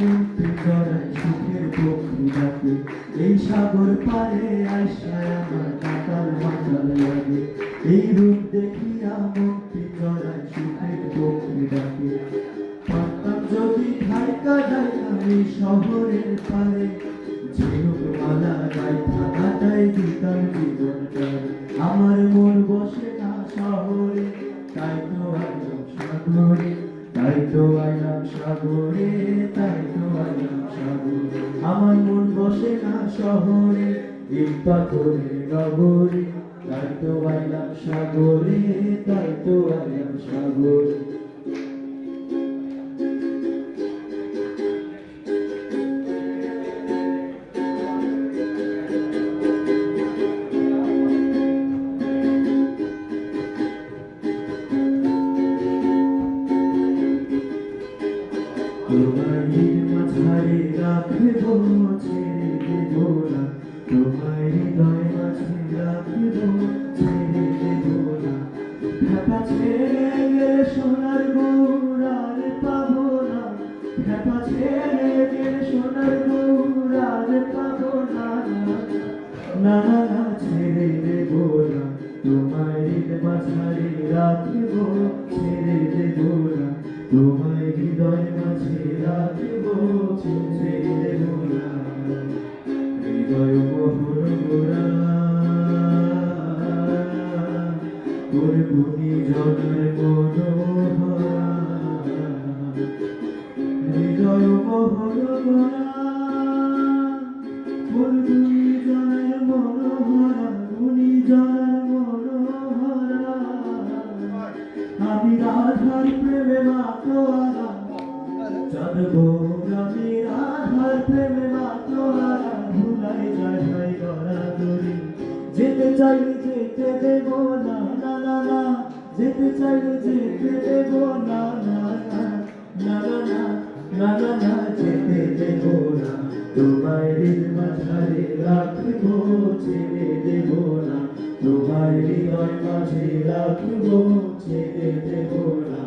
মন্ত্রী জড়াই সুখের পক্ষী এই সাগর পারে আইসায় আমার কাতাল মাতাল লাগে। এই রূপ দেখিয়া মন্ত্রী জড়াই সুখের পক্ষী ডাকে পারতাম যদি ঢাইকা ঢাইকা এই শহরের পারে ঝিনুক মালা গাই থাকাটাই দিতাম তাই তো আইলাম সাগরে তোমার মাঝারে রাখব ছেড়ে দেব না। তোমার হৃদয় মাঝে রাখব সোনার গৌরার পাবো না ঢাকা ছেড়ে গেলে সোনার গৌরার পাবো না না না, ছেড়ে দেব না তোমার মাঝারে রাখব, ছেড়ে দেব না তোমার হৃদয় মাঝে রাখব, ছেড়ে দেব না, হৃদয় মোহর গোরা তোর গুণী আমি রাধার প্রেমে মাতোয়ারা ভুলাই যায় ভাই গড়া দড়ি যেতে চাইলে যেতে দেব না না না না। যেতে চাইলে যেতে দেব না না না না না না না না যেতে দেব না তোমার হৃদ মাঝারে রাখব, ছেড়ে দেব না। তোমার হৃদয় মাঝে রাখব, ছেড়ে দেব না।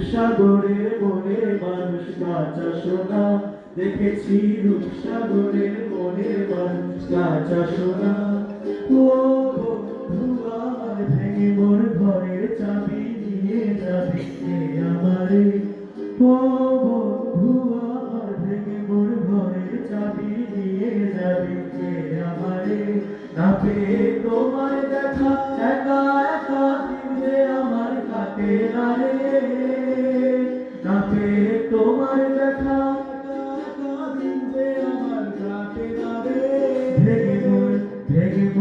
রূপসাগরের মনে মানুষ কাঁচা সোনা। দেখেছি রূপসাগরের মনে মানুষ কাঁচা সোনা। ও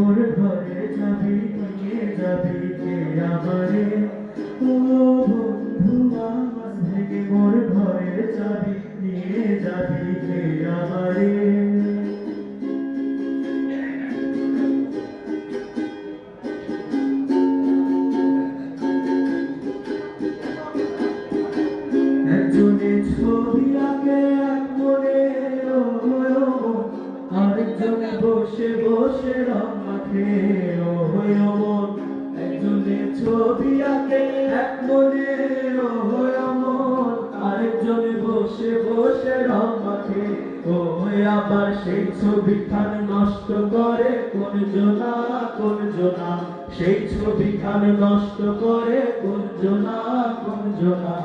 মোর ঘরে যাবি নিয়ে যাবি কে আমারে ও বন্ধু, আমার ভেঙে মোর ঘরে যাবি, নিয়ে যাবি কে আমারে একজনে ছবি আঁকে আরেকজনে বসে বসে রং ও ও মন একজনে ছবি আঁকে, এক মনে, ও ও মন আরেকজনে বসে বসে রং মাখে, ও আবার সেই ছবি খান নষ্ট করে, কোন জনা কোন জনা। সেই ছবি খান নষ্ট করে, কোন জনা কোন জনা।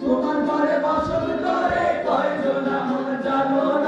তোমার ঘরে বাসন করে কয়জন মন জানো না।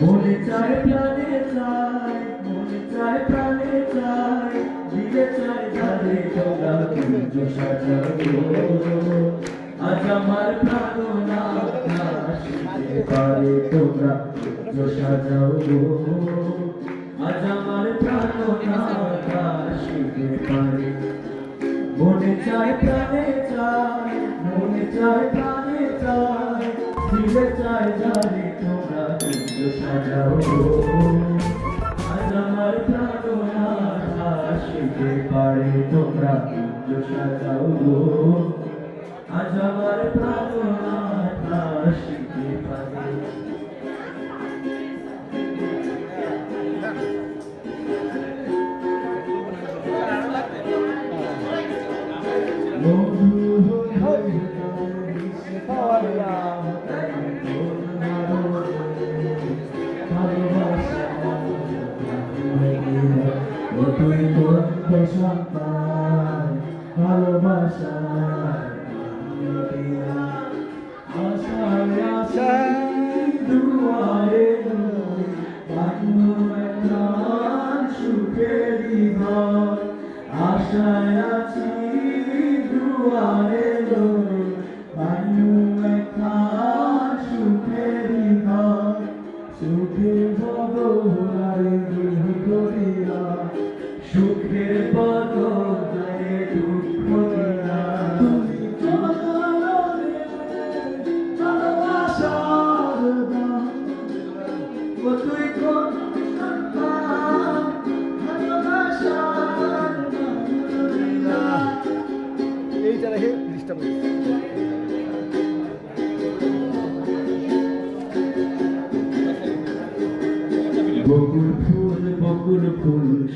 মনে চায় প্রাণে চায় মনে চায় প্রাণে চায় দিলে চায় ধারে তোমরা কুঞ্জ সাজাও আজ আমার প্রাণ শিবে পারে তোমরা কুঞ্জ সাজাও আজ আমার প্রাণ শিবে পারে? মনে চায় প্রাণে চায়, মনে চায় প্রাণে চায়, দিলে চায় জানে তোমরা কুঞ্জ সাজাও। আজ আমার ভালোবাসা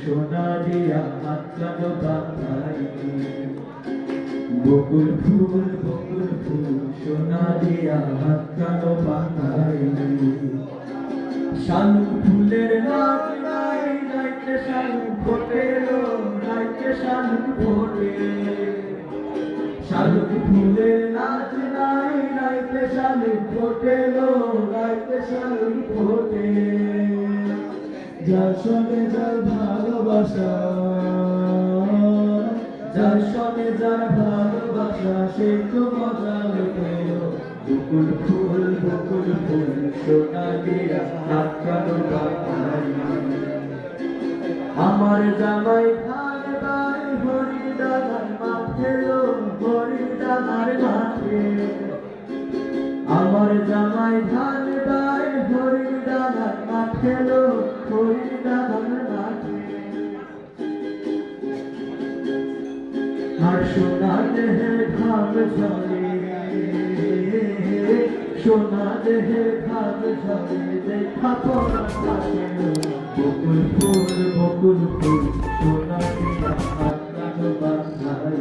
সোনা দিয়া কানো বাঁধাই বকুল ফুল বকুল ফুল সোনা দিয়া হাত কানো বাঁধাই শালুক ফুলের নাচ নাই, নাইতে শালুক ফোটে নাইতে শালুক ফোটে। শালুক ফুলের নাচ নাই, নাইতে শালুক ফোটে নাইতে শালুক ফোটে। যার সঙ্গে যার ভালোবাসা, যার সঙ্গে যার ভালোবাসা, সে তো মজা পেল বকুল ফুল বকুল ফুল, সোনা দিয়া আমার জামাই আমার জামাই ধান বাই হরি দাদার মাঠে আর সোনা দেহে ঘাম ঝরে সোনা দেহে ঘাম ঝরে দেখা পড়া বকুল ফুল বকুল ফুল সোনা দিয়া বাঁধাই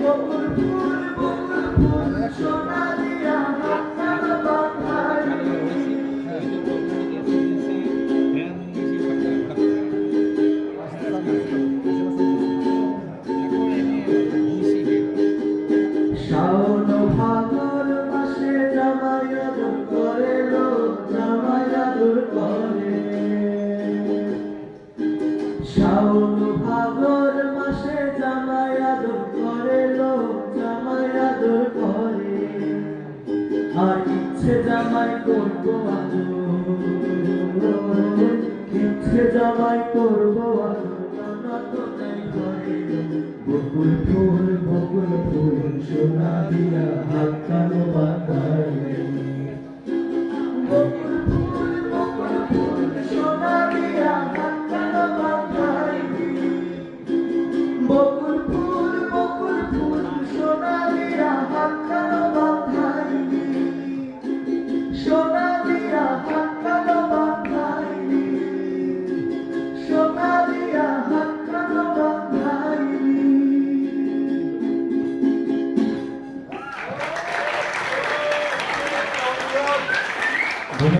বকুল ফুল বকুল ফুল সোনা